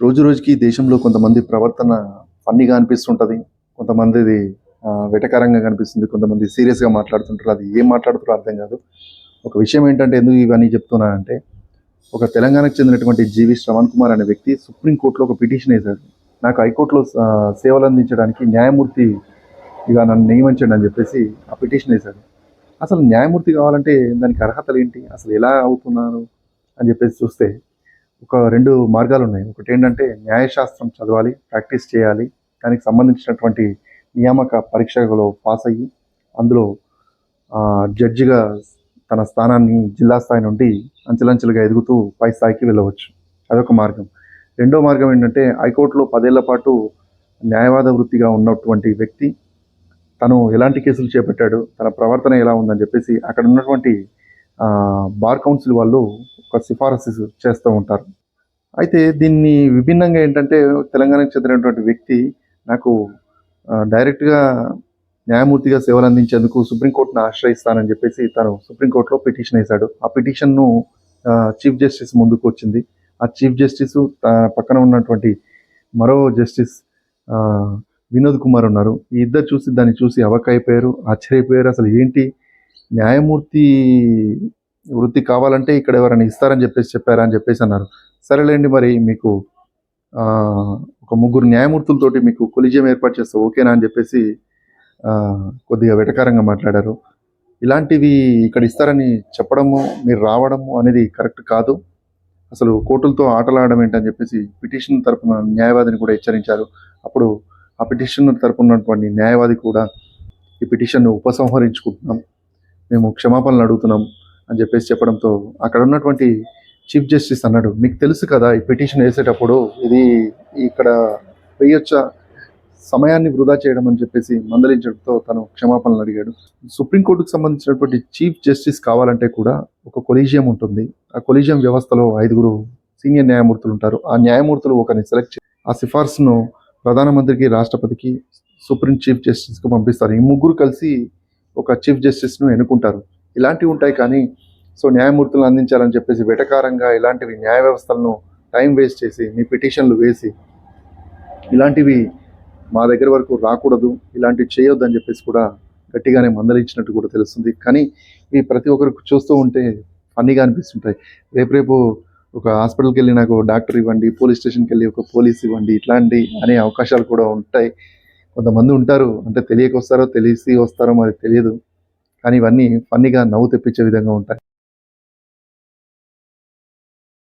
రోజు రోజుకి దేశంలో కొంతమంది ప్రవర్తన ఫన్నీగా అనిపిస్తుంటుంది. కొంతమందిది వెటకారంగా కనిపిస్తుంది. కొంతమంది సీరియస్గా మాట్లాడుతుంటారు. అది ఏం మాట్లాడుతారో అర్థం కాదు. ఒక విషయం ఏంటంటే ఎందుకు ఇవన్నీ చెప్తున్నానంటే ఒక తెలంగాణకు చెందినటువంటి జీవి శ్రవణ్ కుమార్ అనే వ్యక్తి సుప్రీంకోర్టులో ఒక పిటిషన్ వేశాడు. నాకు హైకోర్టులో సేవలు అందించడానికి న్యాయమూర్తి ఇక నన్ను నియమించండి అని చెప్పేసి ఆ పిటిషన్ వేశాడు. అసలు న్యాయమూర్తి కావాలంటే దానికి అర్హతలు ఏంటి? అసలు ఎలా అవుతున్నారు? అని చెప్పేసి చూస్తే ఒక రెండు మార్గాలు ఉన్నాయి ఒకటి ఏంటంటే న్యాయశాస్త్రం చదవాలి ప్రాక్టీస్ చేయాలి. దానికి సంబంధించినటువంటి నియామక పరీక్షలో పాస్ అయ్యి అందులో జడ్జిగా తన స్థానాన్ని జిల్లా స్థాయి నుండి అంచెలంచెలుగా ఎదుగుతూ పై స్థాయికి వెళ్ళవచ్చు. అదొక మార్గం. రెండో మార్గం ఏంటంటే హైకోర్టులో పదేళ్ళ పాటు న్యాయవాద వృత్తిగా ఉన్నటువంటి వ్యక్తి తను ఎలాంటి కేసులు చేపట్టాడు తన ప్రవర్తన ఎలా ఉందని చెప్పేసి అక్కడ ఉన్నటువంటి బార్ కౌన్సిల్ వాళ్ళు ఒక సిఫారసు చేస్తూ ఉంటారు. అయితే దీన్ని విభిన్నంగా ఏంటంటే తెలంగాణకు చెందినటువంటి వ్యక్తి నాకు డైరెక్ట్గా న్యాయమూర్తిగా సేవలు అందించేందుకు సుప్రీంకోర్టును ఆశ్రయిస్తానని చెప్పేసి తను సుప్రీంకోర్టులో పిటిషన్ వేశాడు. ఆ పిటిషన్ను చీఫ్ జస్టిస్ ముందుకు వచ్చింది. ఆ చీఫ్ జస్టిస్ పక్కన ఉన్నటువంటి మరో జస్టిస్ వినోద్ కుమార్ ఉన్నారు. ఈ ఇద్దరు చూసి దాన్ని చూసి అవకైపోయారు. ఆశ్చర్యపోయారు. అసలు ఏంటి? న్యాయమూర్తి వృత్తి కావాలంటే ఇక్కడ ఎవరైనా ఇస్తారని చెప్పేసి చెప్పారా అని చెప్పేసి అన్నారు. సరేలేండి మరి మీకు ఒక ముగ్గురు న్యాయమూర్తులతోటి మీకు కొలిజియం ఏర్పాటు చేస్తే ఓకేనా అని చెప్పేసి కొద్దిగా వెటకారంగా మాట్లాడారు. ఇలాంటివి ఇక్కడ ఇస్తారని చెప్పడము మీరు రావడము అనేది కరెక్ట్ కాదు. అసలు కోర్టులతో ఆటలాడడం ఏంటని చెప్పేసి పిటిషన్ తరపున న్యాయవాదిని కూడా హెచ్చరించారు. అప్పుడు ఆ పిటిషన్ తరపున ఉన్నటువంటి న్యాయవాది కూడా ఈ పిటిషన్ను ఉపసంహరించుకుంటున్నాం. మేము క్షమాపణలు అడుగుతున్నాం అని చెప్పేసి చెప్పడంతో అక్కడ ఉన్నటువంటి చీఫ్ జస్టిస్ అన్నాడు. మీకు తెలుసు కదా ఈ పిటిషన్ వేసేటప్పుడు ఇది ఇక్కడ వేయొచ్చా సమయాన్ని వృధా చేయడం అని చెప్పేసి మందలించడంతో తను క్షమాపణలు అడిగాడు. సుప్రీంకోర్టుకు సంబంధించినటువంటి చీఫ్ జస్టిస్ కావాలంటే కూడా ఒక కొలీజియం ఉంటుంది. ఆ కొలీజియం వ్యవస్థలో ఐదుగురు సీనియర్ న్యాయమూర్తులు ఉంటారు. ఆ న్యాయమూర్తులు ఒకరిని సెలెక్ట్ ఆ సిఫార్సును ప్రధానమంత్రికి రాష్ట్రపతికి సుప్రీం చీఫ్ జస్టిస్కి పంపిస్తారు. ఈ ముగ్గురు కలిసి ఒక చీఫ్ జస్టిస్ను ఎన్నుకుంటారు. ఇలాంటివి ఉంటాయి కానీ సో న్యాయమూర్తులను అందించాలని చెప్పేసి వెటకారంగా ఇలాంటివి న్యాయ వ్యవస్థలను టైం వేస్ట్ చేసి మీ పిటిషన్లు వేసి ఇలాంటివి మా దగ్గర వరకు రాకూడదు ఇలాంటివి చేయొద్దని చెప్పేసి కూడా గట్టిగానే మందలించినట్టు కూడా తెలుస్తుంది. కానీ ఇవి ప్రతి ఒక్కరికి చూస్తూ ఉంటే ఫన్నీగా అనిపిస్తుంటాయి. రేపు రేపు ఒక హాస్పిటల్కి వెళ్ళి నాకు డాక్టర్ ఇవ్వండి పోలీస్ స్టేషన్కి వెళ్ళి ఒక పోలీస్ ఇవ్వండి ఇట్లాంటి అనే అవకాశాలు కూడా ఉంటాయి. కొంతమంది ఉంటారు అంటే తెలియక వస్తారో తెలిసి వస్తారో మరి తెలియదు. కానీ ఇవన్నీ ఫన్నీగా నవ్వు తెప్పించే విధంగా ఉంటాయి.